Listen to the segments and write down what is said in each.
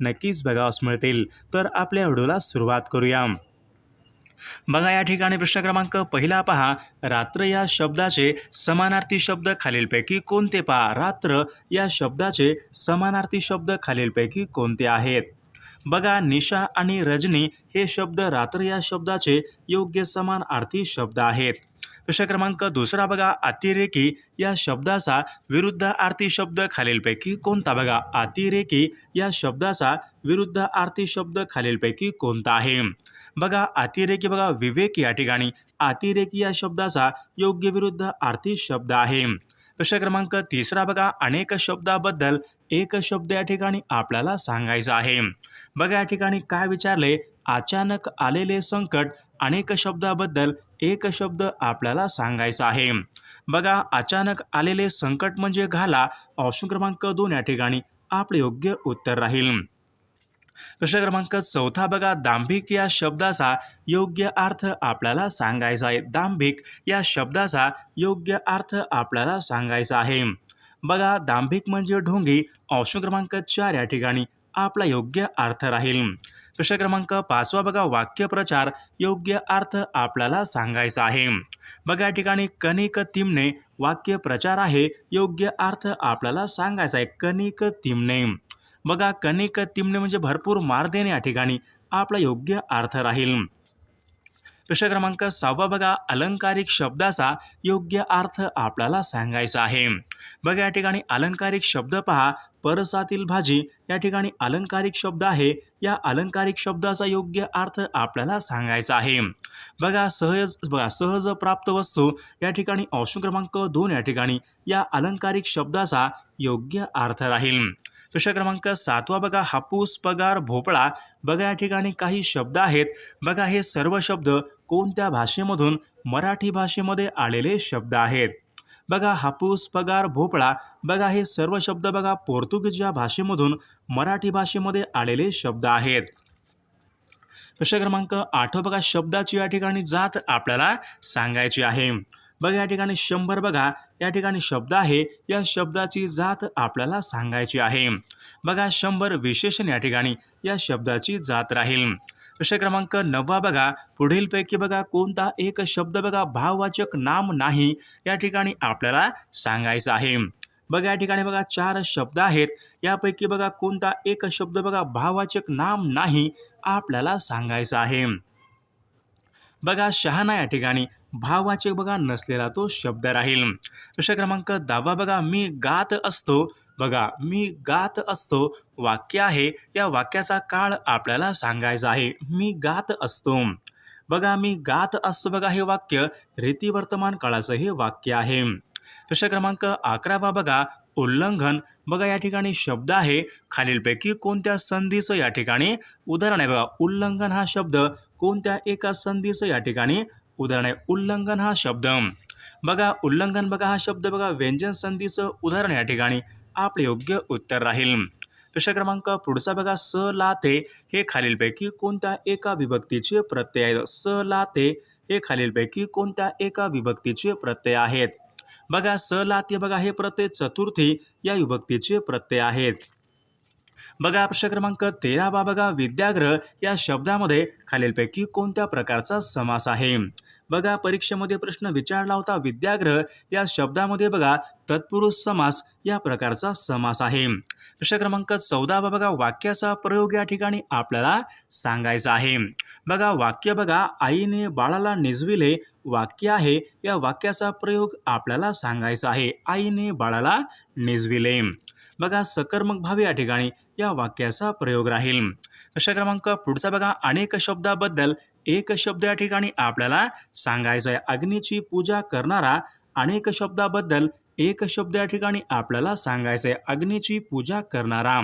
नक्कीच बघावास मिळतील. तर आपल्या व्हिडिओला सुरुवात करूया. बघा या ठिकाणी प्रश्न क्रमांक पहिला पहा. रात्र या शब्दाचे समानार्थी शब्द खालीलपैकी कोणते पहा? रात्र या शब्दाचे समानार्थी शब्द खालीलपैकी कोणते आहेत? बघा निशा आणि रजनी हे शब्द रात्र या शब्दाचे योग्य समानार्थी शब्द आहेत. प्रश्न क्रमांक दुसरा बघा अतिरेकी या शब्दाचा विरुद्ध आरती शब्द खालीलपैकी कोणता बघा? अतिरेकी या शब्दाचा विरुद्ध आरती शब्द खालीलपैकी कोणता आहे? बघा अतिरेकी बघा विवेक या ठिकाणी अतिरेकी या शब्दाचा योग्य विरुद्ध आरती शब्द आहे. प्रश्न क्रमांक तिसरा बघा अनेक शब्दाबद्दल एक शब्द या ठिकाणी आपल्याला सांगायचा आहे. बघा या ठिकाणी काय विचारले? अचानक आलेले संकट अनेक शब्दाबद्दल एक शब्द आपल्याला सांगायचा आहे. बघा अचानक आलेले संकट म्हणजे घाला ऑप्शन क्रमांक दोन या ठिकाणी आपले योग्य उत्तर राहील. प्रश्न क्रमांक चौथा बघा दांभिक या शब्दाचा योग्य अर्थ आपल्याला सांगायचा आहे. दांभिक या शब्दाचा योग्य अर्थ आपल्याला सांगायचा आहे. बघा दांभिक म्हणजे ढोंगी ऑप्शन क्रमांक चार या ठिकाणी आपला योग्य अर्थ राहील. प्रश्न क्रमांक पाचवा बघा वाक्यप्रचार योग्य अर्थ आपल्याला सांगायचा आहे. बघा या ठिकाणी कणिक तिमणे वाक्यप्रचार आहे योग्य अर्थ आपल्याला सांगायचा आहे. कणिक तिमणे बघा कणिक तिमणे म्हणजे भरपूर मार देणे या ठिकाणी आपला योग्य अर्थ राहील. प्रश्न क्रमांक सहावा बघा अलंकारिक शब्दाचा योग्य अर्थ आपल्याला सांगायचा आहे. बघा या ठिकाणी अलंकारिक शब्द पहा परसातील भाजी या ठिकाणी अलंकारिक शब्द आहे. या अलंकारिक शब्दाचा योग्य अर्थ आपल्याला सांगायचा आहे. बघा सहज बघा सहज प्राप्त वस्तू या ठिकाणी ऑप्शन क्रमांक दोन या ठिकाणी या अलंकारिक शब्दाचा योग्य अर्थ राहील. प्रश्न क्रमांक सातवा बघा हापूस पगार भोपळा बघा या ठिकाणी काही शब्द आहेत. बघा हे सर्व शब्द कोणत्या भाषेमधून मराठी भाषेमध्ये आलेले शब्द आहेत? बघा हापूस पगार भोपळा बघा हे सर्व शब्द बघा पोर्तुगीज या भाषेमधून मराठी भाषेमध्ये आलेले शब्द आहेत. प्रश्न क्रमांक आठ बघा शब्दाची या ठिकाणी जात आपल्याला सांगायची आहे. बघा या ठिकाणी शंभर बघा या ठिकाणी शब्द आहे या शब्दाची जात आपल्याला सांगायची आहे. बघा शंभर विशेषण या ठिकाणी या शब्दाची जात राहील. विषय क्रमांक नववा बघा. पुढीलपैकी बघा कोणता एक शब्द बघा भाववाचक नाम नाही या ठिकाणी आपल्याला सांगायचं आहे. बघा या ठिकाणी बघा चार शब्द आहेत. यापैकी बघा कोणता एक शब्द बघा भाववाचक नाम नाही आपल्याला सांगायचं आहे. बघा शहाणा या ठिकाणी भाववाचक बघा नसलेला तो शब्द राहील. प्रश्न क्रमांक दहावा बघा मी गात असतो. बघा मी गात असतो वाक्य आहे या वाक्याचा काळ आपल्याला सांगायचा आहे. मी गात असतो. बघा मी गात असतो बघा हे वाक्य रीतिवर्तमान काळाचं हे वाक्य आहे. प्रश्न क्रमांक अकरावा बघा उल्लंघन. बघा या ठिकाणी शब्द आहे. खालीलपैकी कोणत्या संधीचं या ठिकाणी उदाहरण आहे? बघा उल्लंघन हा शब्द कोणत्या एका संधीचं या ठिकाणी उदाहरण आहे? उल्लंघन हा शब्द. बघा उल्लंघन बघा हा शब्द बघा व्यंजन संधीचं उदाहरण या ठिकाणी. आपले योग्य उत्तर राहील. प्रश्न क्रमांक पुढचा बघा स लाते हे खालीलपैकी कोणत्या एका विभक्तीचे प्रत्यय आहेत स लाते हे खालीलपैकी कोणत्या एका विभक्तीचे प्रत्यय आहेत? बघा स लाते बघा हे प्रत्यय चतुर्थी या विभक्तीचे प्रत्यय आहेत. बघा प्रश्न क्रमांक तेरा बा बघा विद्याग्रह या शब्दामध्ये खालीलपैकी कोणत्या प्रकारचा समास आहे? बघा परीक्षेमध्ये प्रश्न विचारला होता विद्याग्रह. या शब्दामध्ये बघा तत्पुरुष समास या प्रकारचा समास आहे. प्रश्न क्रमांक चौदा बघा वाक्याचा प्रयोग या ठिकाणी आपल्याला सांगायचा आहे. बघा वाक्य बघा आईने बाळाला निजविले वाक्य आहे. या वाक्याचा प्रयोग आपल्याला सांगायचा आहे. आईने बाळाला निजविले. बघा सकर्मक भावी या ठिकाणी या वाक्याचा प्रयोग राहील. प्रश्न क्रमांक पुढचा बघा. अनेक शब्दाबद्दल एक शब्द या ठिकाणी आपल्याला सांगायचा आहे अग्नीची पूजा करणारा अनेक शब्दाबद्दल एक शब्द या ठिकाणी आपल्याला सांगायचा आहे अग्नीची पूजा करणारा.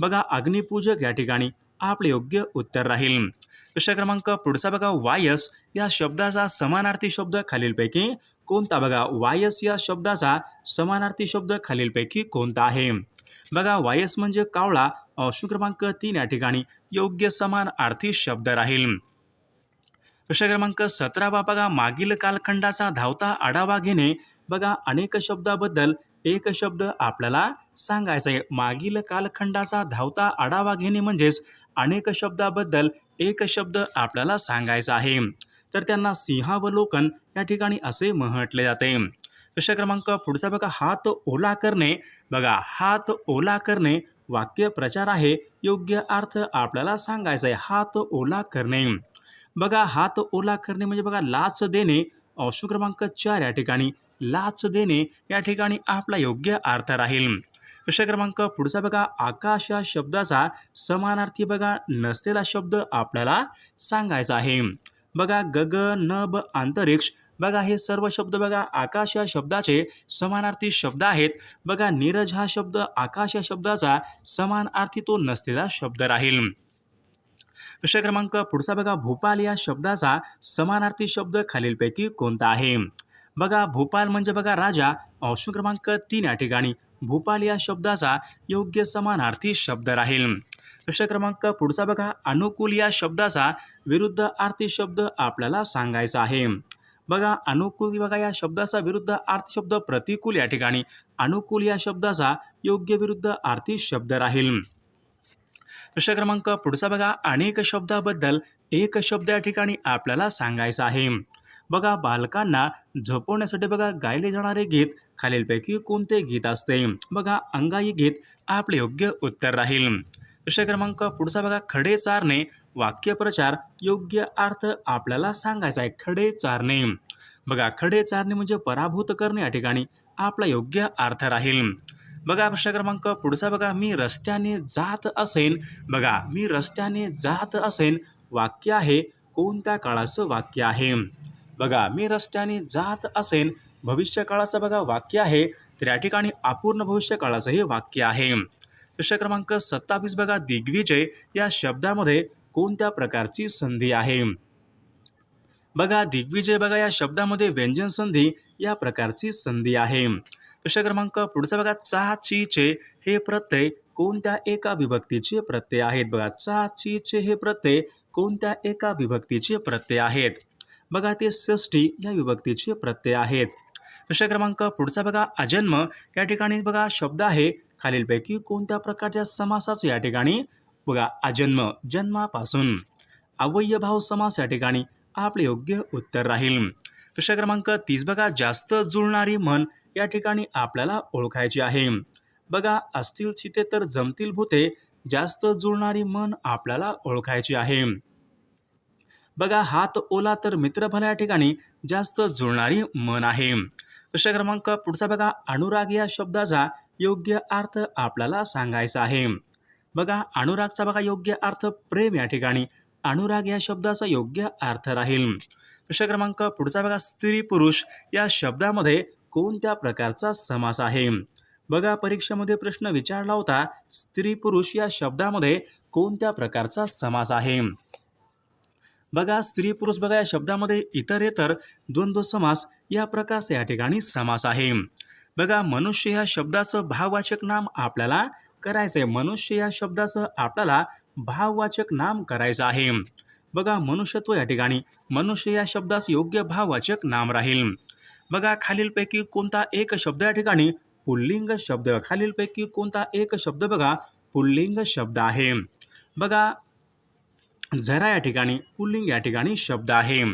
बघा अग्निपूजक या ठिकाणी आपले योग्य उत्तर राहील. प्रश्न क्रमांक पुढचा बघा. वायस या शब्दाचा समानार्थी शब्द खालीलपैकी कोणता? बघा वायस या शब्दाचा समानार्थी शब्द खालीलपैकी कोणता आहे? बघा वायस म्हणजे कावळा ऑप्शन क्रमांक तीन या ठिकाणी. योग्य समान आर्थिक शब्द राहील. प्रश्न क्रमांक सतरावा बघा मागील कालखंडाचा धावता आढावा घेणे. बघा अनेक शब्दाबद्दल एक शब्द आपल्याला सांगायचा आहे मागील कालखंडाचा धावता आढावा घेणे म्हणजेच अनेक शब्दाबद्दल एक शब्द आपल्याला सांगायचा आहे. तर त्यांना सिंहावलोकन या ठिकाणी असे म्हटले जाते. प्रश्न क्रमांक पुढचा बघा. हात ओला करणे. बघा हात ओला करणे वाक्य प्रचार आहे. योग्य अर्थ आपल्याला सांगायचा आहे. हात ओला करणे. बघा हात ओला करणे म्हणजे बघा लाच देणे. ऑप्शन क्रमांक चार या ठिकाणी. लाच देणे या ठिकाणी आपला योग्य अर्थ राहील. प्रश्न क्रमांक पुढचा बघा. आकाश या शब्दाचा समानार्थी बघा नसलेला शब्द आपल्याला सांगायचा आहे. बघा गग नभ अंतरिक्ष. बघा हे सर्व शब्द बघा आकाश या शब्दाचे समानार्थी शब्द आहेत. बघा नीरज हा शब्द आकाश या शब्दाचा समानार्थी तो नसलेला शब्द राहील. प्रश्न क्रमांक पुढचा बघा भोपाल या शब्दाचा समानार्थी शब्द खालीलपैकी कोणता आहे? बघा भोपाल म्हणजे बघा राजा. ऑप्शन क्रमांक तीन या ठिकाणी. भोपाल या शब्दाचा योग्य समानार्थी शब्द राहील. प्रश्न क्रमांक पुढचा बघा. अनुकूल या शब्दाचा विरुद्ध आर्थी शब्द आपल्याला सांगायचा आहे. बघा अनुकूल बघा या शब्दाचा विरुद्ध आर्थिक शब्द प्रतिकूल या ठिकाणी. अनुकूल या शब्दाचा योग्य विरुद्ध आर्थी शब्द राहील. प्रश्न क्रमांक पुढचा बघा. अनेक शब्दाबद्दल एक शब्द या ठिकाणी आपल्याला सांगायचा आहे. बघा बालकांना झोपवण्यासाठी बघा गायले जाणारे गीत खालीलपैकी कोणते गीत असते? बघा अंगाई गीत आपले योग्य उत्तर राहील. प्रश्न क्रमांक पुढचा बघा खडे चारणे. वाक्यप्रचार योग्य अर्थ आपल्याला सांगायचा आहे खडे चारणे. बघा खडे चारणे म्हणजे पराभूत करणे या ठिकाणी आपला योग्य अर्थ राहील. बघा प्रश्न क्रमांक पुढचा बघा मी रस्त्याने जात असेन. बघा मी रस्त्याने जात असेन. वाक्य आहे कोणत्या काळाचं वाक्य आहे? बघा मी रस्त्याने जात असेन. भविष्य काळाचं बघा वाक्य आहे तर या ठिकाणी अपूर्ण भविष्य काळाचं हे वाक्य आहे. प्रश्न क्रमांक सत्तावीस बघा दिग्विजय या शब्दामध्ये कोणत्या प्रकारची संधी आहे? बघा दिग्विजय बघा या शब्दामध्ये व्यंजन संधी या प्रकारची संधी आहे. प्रश्न क्रमांक पुढचा बघा चा ची चे हे प्रत्यय कोणत्या एका विभक्तीचे प्रत्यय आहेत? बघा चा ची चे हे प्रत्यय कोणत्या एका विभक्तीचे प्रत्यय आहेत? बघा ते षष्टी या विभक्तीचे प्रत्यय आहेत. प्रश्न क्रमांक पुढचा बघा अजन्म. या ठिकाणी बघा शब्द आहे खालीलपैकी कोणत्या प्रकारच्या समासाचं या ठिकाणी बघा अजन्म जन्मापासून. अवयभाव समास या ठिकाणी आपले योग्य उत्तर राहील. प्रश्न क्रमांक तीस बघा जास्त जुळणारी मन या ठिकाणी आपल्याला ओळखायची आहे. बघा असतील चिते तर जमतील भूते जास्त जुळणारी मन आपल्याला ओळखायची आहे. बघा हात ओला तर मित्र भला या ठिकाणी जास्त जुळणारी मन आहे. प्रश्न क्रमांक पुढचा बघा अनुराग या शब्दाचा योग्य अर्थ आपल्याला सांगायचा आहे. बघा अनुरागचा बघा योग्य अर्थ प्रेम या ठिकाणी अनुराग या शब्दाचा योग्य अर्थ राहील. प्रश्न क्रमांक पुढचा बघा स्त्री पुरुष या शब्दामध्ये कोणत्या प्रकारचा समास आहे? बघा परीक्षेमध्ये प्रश्न विचारला होता स्त्री पुरुष या शब्दामध्ये कोणत्या प्रकारचा समास आहे? बघा स्त्री पुरुष बघा या शब्दामध्ये इतरेतर द्वंद्व समास या प्रकारचा या ठिकाणी समास आहे. बघा मनुष्य या शब्दाचं भाववाचक नाम आपल्याला करायचं आहे मनुष्य या शब्दाचं आपल्याला भाववाचक नाम करायचं आहे. बघा मनुष्यत्व या ठिकाणी मनुष्य या शब्दास योग्य भाववाचक नाम राहील. बघा खालीलपैकी कोणता एक शब्द या ठिकाणी पुल्लिंग शब्द खालीलपैकी कोणता एक शब्द बघा पुल्लिंग शब्द आहे. बघा झरा या ठिकाणी पुल्लिंग या ठिकाणी शब्द आहे.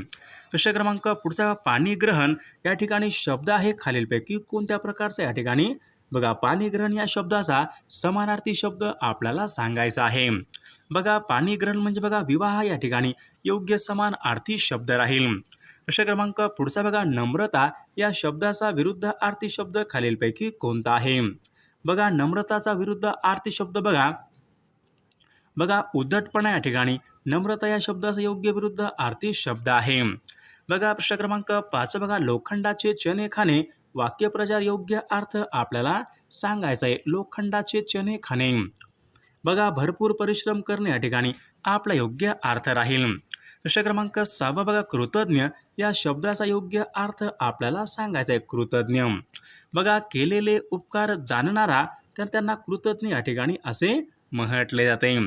प्रश्न क्रमांक पुढचा पाणीग्रहण या ठिकाणी शब्द आहे खालीलपैकी. कोणत्या प्रकारचा? या ठिकाणी बघा पाणीग्रहण या शब्दाचा समानार्थी शब्द आपल्याला सांगायचा आहे. बघा पाणीग्रहण म्हणजे बघा विवाह या ठिकाणी योग्य समान आर्थी शब्द राहील. प्रश्न क्रमांक पुढचा बघा नम्रता या शब्दाचा विरुद्ध आर्थी शब्द खालीलपैकी कोणता आहे? बघा नम्रताचा विरुद्ध आर्थी शब्द बघा. बघा उद्धटपणा या ठिकाणी नम्रता या शब्दाचा योग्य विरुद्ध आर्थिक शब्द आहे. बघा प्रश्न क्रमांक पाच बघा. लोखंडाचे चणे खाणे वाक्यप्रचार योग्य अर्थ आपल्याला सांगायचा आहे. लोखंडाचे चणे खाणे. बघा भरपूर परिश्रम करणे या ठिकाणी आपला योग्य अर्थ राहील. प्रश्न क्रमांक सहावा बघा. कृतज्ञ या शब्दाचा योग्य अर्थ आपल्याला सांगायचा आहे. कृतज्ञ. बघा केलेले उपकार जाणणारा तर त्यांना कृतज्ञ या ठिकाणी असे म्हटले जाते.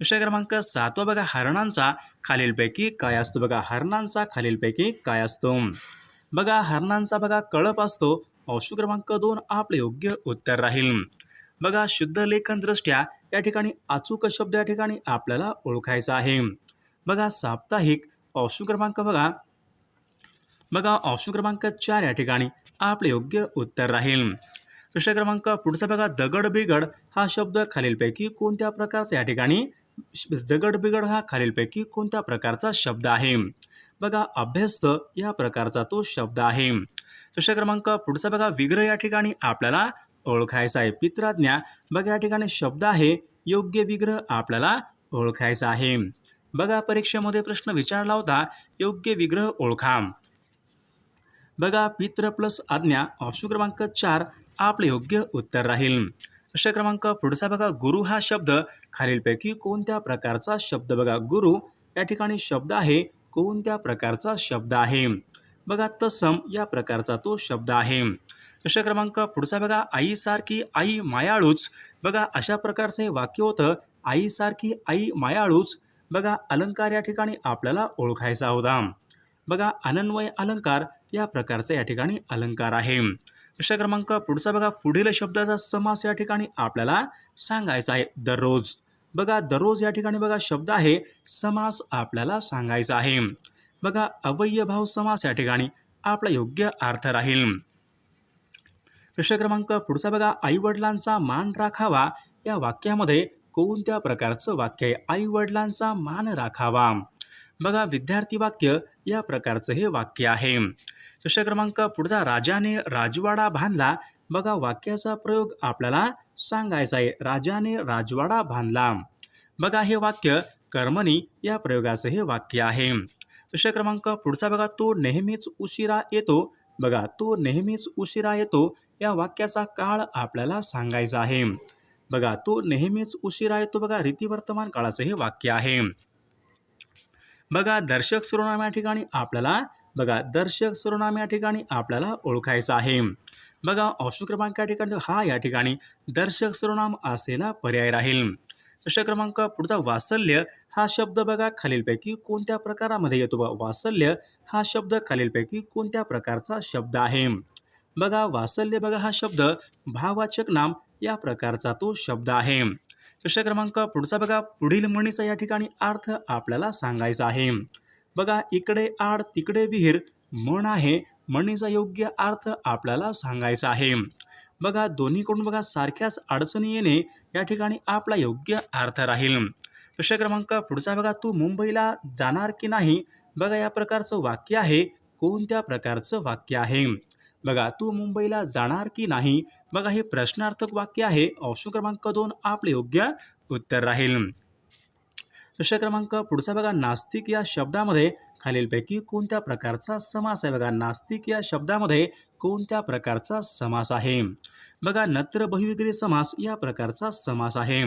विषय क्रमांक सातवा बघा हरणांचा खालीलपैकी काय असतो? बघा हरणांचा खालीलपैकी काय असतो? बघा हरणांचा बघा कळप असतो. ऑप्शन क्रमांक दोन आपले योग्य उत्तर राहील. बघा शुद्ध लेखनदृष्ट्या या ठिकाणी अचूक शब्द या ठिकाणी आपल्याला ओळखायचा आहे. बघा साप्ताहिक ऑप्शन क्रमांक बघा. बघा ऑप्शन क्रमांक चार या ठिकाणी आपले योग्य उत्तर राहील. प्रश्न क्रमांक पुढचा बघा दगड बिगड हा शब्द खालीलपैकी कोणत्या प्रकारचा या ठिकाणी दगड बिगड हा खालीलपैकी कोणत्या प्रकारचा शब्द आहे? बघा अभ्यस्त या प्रकारचा तो शब्द आहे. प्रश्न क्रमांक पुढचा बघा विग्रह या ठिकाणी आपल्याला ओळखायचा आहे. पित्राज्ञा बघा या ठिकाणी शब्द आहे योग्य विग्रह आपल्याला ओळखायचा आहे. बघा परीक्षेमध्ये प्रश्न विचारला होता योग्य विग्रह ओळखा. बघा पित्र प्लस आज्ञा ऑप्शन क्रमांक चार आपले योग्य उत्तर राहील. प्रश्न क्रमांक पुढचा बघा गुरु हा शब्द खालीलपैकी कोणत्या प्रकारचा शब्द बघा? गुरु या ठिकाणी शब्द आहे कोणत्या प्रकारचा शब्द आहे? बघा तसम या प्रकारचा तो शब्द आहे. प्रश्न क्रमांक पुढचा बघा आईसारखी आई मायाळूच. बघा अशा प्रकारचं हे वाक्य होतं आईसारखी आई मायाळूच. बघा अलंकार या ठिकाणी आपल्याला ओळखायचा होता. बघा अनन्वय अलंकार या प्रकारचा या ठिकाणी अलंकार आहे. प्रश्न क्रमांक पुढचा बघा. पुढील शब्दाचा समास या ठिकाणी आपल्याला सांगायचा आहे. दररोज. बघा दररोज या ठिकाणी बघा शब्द आहे. समास आपल्याला सांगायचा आहे. बघा अवयभाव समास या ठिकाणी आपला योग्य अर्थ राहील. प्रश्न क्रमांक पुढचा बघा. आईवडिलांचा मान राखावा. या वाक्यामध्ये कोणत्या प्रकारचं वाक्य आहे? आईवडिलांचा मान राखावा. बघा विद्यार्थी वाक्य या प्रकारचं हे वाक्य आहे. प्रश्न क्रमांक पुढचा राजाने राजवाडा बांधला. बघा वाक्याचा प्रयोग आपल्याला सांगायचा आहे. राजाने राजवाडा बांधला. बघा हे वाक्य कर्मणी या प्रयोगाचं हे वाक्य आहे. प्रश्न क्रमांक पुढचा बघा तो नेहमीच उशिरा येतो. बघा तो नेहमीच उशिरा येतो. या वाक्याचा काळ आपल्याला सांगायचा आहे. बघा तो नेहमीच उशिरा येतो. बघा रीतिवर्तमान काळाचं हे वाक्य आहे. बघा दर्शक सर्वनाम या ठिकाणी आपल्याला बघा दर्शक सर्वनाम या ठिकाणी आपल्याला ओळखायचं आहे. बघा ऑप्शन क्रमांक या ठिकाणी हा या ठिकाणी दर्शक सर्वनाम असेला पर्याय राहील. प्रश्न क्रमांक पुढचा वासल्य हा शब्द बघा खालीलपैकी कोणत्या प्रकारामध्ये येतो? बघा वासल्य हा शब्द खालीलपैकी कोणत्या प्रकारचा शब्द आहे? बघा वासल्य बघा हा शब्द भाववाचक नाम या प्रकारचा तो शब्द आहे. प्रश्न क्रमांक पुढचा बघा पुढील म्हणीचा या ठिकाणी अर्थ आपल्याला सांगायचा आहे. बघा इकडे आड तिकडे विहीर म्हण आहे म्हणीचा योग्य अर्थ आपल्याला सांगायचा आहे. बघा दोन्हीकडून बघा सारख्याच अडचणी येणे या ठिकाणी आपला योग्य अर्थ राहील. प्रश्न क्रमांक पुढचा बघा तू मुंबईला जाणार की नाही? बघा या प्रकारचं वाक्य आहे. कोणत्या प्रकारचं वाक्य आहे? बघा तू मुंबईला जाणार की नाही? बघा हे प्रश्नार्थक वाक्य आहे. ऑप्शन क्रमांक दोन आपले योग्य उत्तर राहील. प्रश्न क्रमांक पुढचा बघा. नास्तिक या शब्दामध्ये खालीलपैकी कोणत्या प्रकारचा समास आहे? बघा नास्तिक या शब्दामध्ये कोणत्या प्रकारचा समास आहे? बघा नत्र बहुविग्री समास या प्रकारचा समास आहे.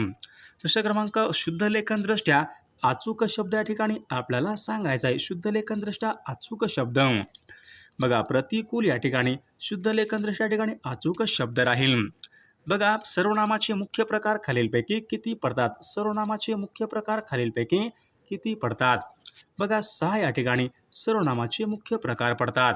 प्रश्न क्रमांक शुद्ध लेखनदृष्ट्या अचूक शब्द या ठिकाणी आपल्याला सांगायचा आहे. शुद्ध लेखनदृष्ट्या अचूक शब्द. बघा प्रतिकूल या ठिकाणी शुद्ध लेखनदृष्ट्या या ठिकाणी अचूक शब्द राहील. बघा सर्वनामाचे मुख्य प्रकार खालीलपैकी किती पडतात? सर्वनामाचे मुख्य प्रकार खालीलपैकी किती पडतात? बघा सहा या ठिकाणी सर्वनामाचे मुख्य प्रकार पडतात.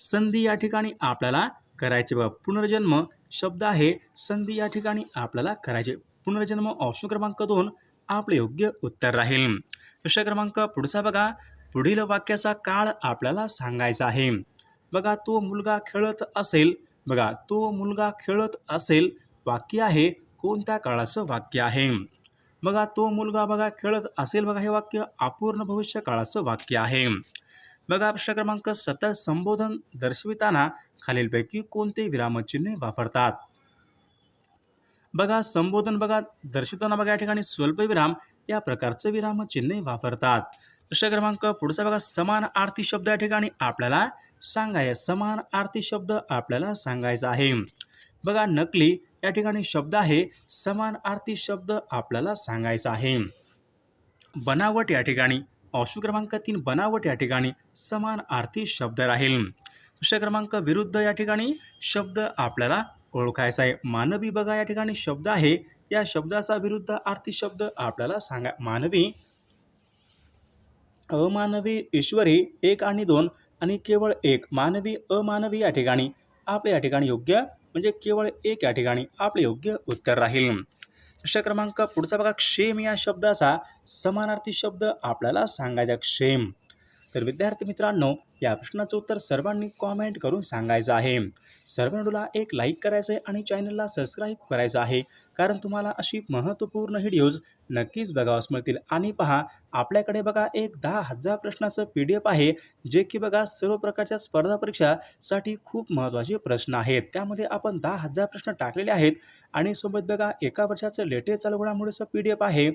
संधी या ठिकाणी आपल्याला करायचे बघा पुनर्जन्म शब्द आहे. संधी या ठिकाणी आपल्याला करायचे. पुनर्जन्म ऑप्शन क्रमांक दोन आपले योग्य उत्तर राहील. प्रश्न क्रमांक? पुढचा बघा पुढील वाक्याचा काळ आपल्याला सांगायचा आहे. बघा तो मुलगा खेळत असेल बघा तो मुलगा खेळत असेल वाक्य आहे कोणत्या काळाचं वाक्य आहे? बघा तो मुलगा बघा खेळत असेल बघा हे वाक्य अपूर्ण भविष्य काळाचं वाक्य आहे. बघा प्रश्न क्रमांक सतत संबोधन दर्शविताना खालीलपैकी कोणते विरामचिन्हे वापरतात? बघा संबोधन बघा दर्शवताना बघा या ठिकाणी स्वल्पविराम या प्रकारचे विरामचिन्हे वापरतात. प्रश्न क्रमांक पुढचा बघा समान आरती शब्द या ठिकाणी आपल्याला सांगायचा समान आरती शब्द आपल्याला सांगायचा आहे. बघा नकली या ठिकाणी शब्द आहे. समान आरती शब्द आपल्याला सांगायचा आहे. बनावट या ठिकाणी ऑप्शन क्रमांक तीन बनावट या ठिकाणी समान आरती शब्द राहील. प्रश्न क्रमांक विरुद्ध या ठिकाणी शब्द आपल्याला ओळखायचा आहे. मानवी बघा या ठिकाणी शब्द आहे. या शब्दाचा विरुद्ध आरती शब्द आपल्याला सांगा मानवी अमानवी ईश्वरी एक आणि दोन आणि केवळ एक. मानवी अमानवी या ठिकाणी आपले या ठिकाणी योग्य म्हणजे केवळ एक या ठिकाणी आपले योग्य उत्तर राहील. प्रश्न क्रमांक पुढचा बघा. क्षेम या शब्दाचा समानार्थी शब्द आपल्याला सांगायचा क्षेम. तर विद्यार्थी मित्रांनो या प्रश्नाचं उत्तर सर्वांनी कॉमेंट करून सांगायचं आहे. सर्वांडूला एक लाईक करायचं आहे आणि चॅनलला सबस्क्राईब करायचं आहे. कारण तुम्हाला अशी महत्त्वपूर्ण व्हिडिओज नक्कीच बघावास मिळतील. आणि पहा आपल्याकडे बघा एक दहा हजार प्रश्नाचं पी डी एफ आहे जे की बघा सर्व प्रकारच्या स्पर्धा परीक्षासाठी खूप महत्त्वाचे प्रश्न आहेत. त्यामध्ये आपण दहा हजार प्रश्न टाकलेले आहेत. आणि सोबत बघा एका वर्षाचं लेटेस्ट चालू घडामोडीचं पी डी एफ आहे.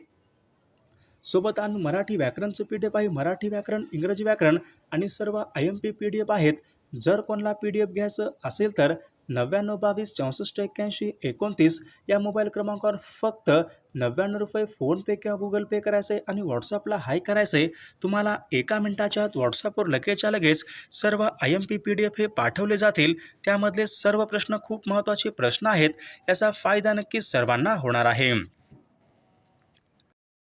सोबत आम्ही मराठी व्याकरणचं पी डी एफ आहे. मराठी व्याकरण इंग्रजी व्याकरण आणि सर्व I M P P D F आहेत. जर कोणाला पी डी एफ घ्यायचं असेल तर नव्याण्णव बावीस चौसष्ट एक्क्याऐंशी एकोणतीस या मोबाईल क्रमांकावर फक्त नव्याण्णव रुपये फोनपे किंवा गुगल पे करायचं आहे आणि व्हॉट्सअपला हाय करायचं आहे तुम्हाला एका मिनिटाच्या आत व्हॉट्सअपवर लगेचच्या लगेच सर्व I M P P D F हे पाठवले जातील. त्यामधले सर्व प्रश्न खूप महत्त्वाचे प्रश्न आहेत. याचा फायदा नक्की सर्वांना होणार आहे.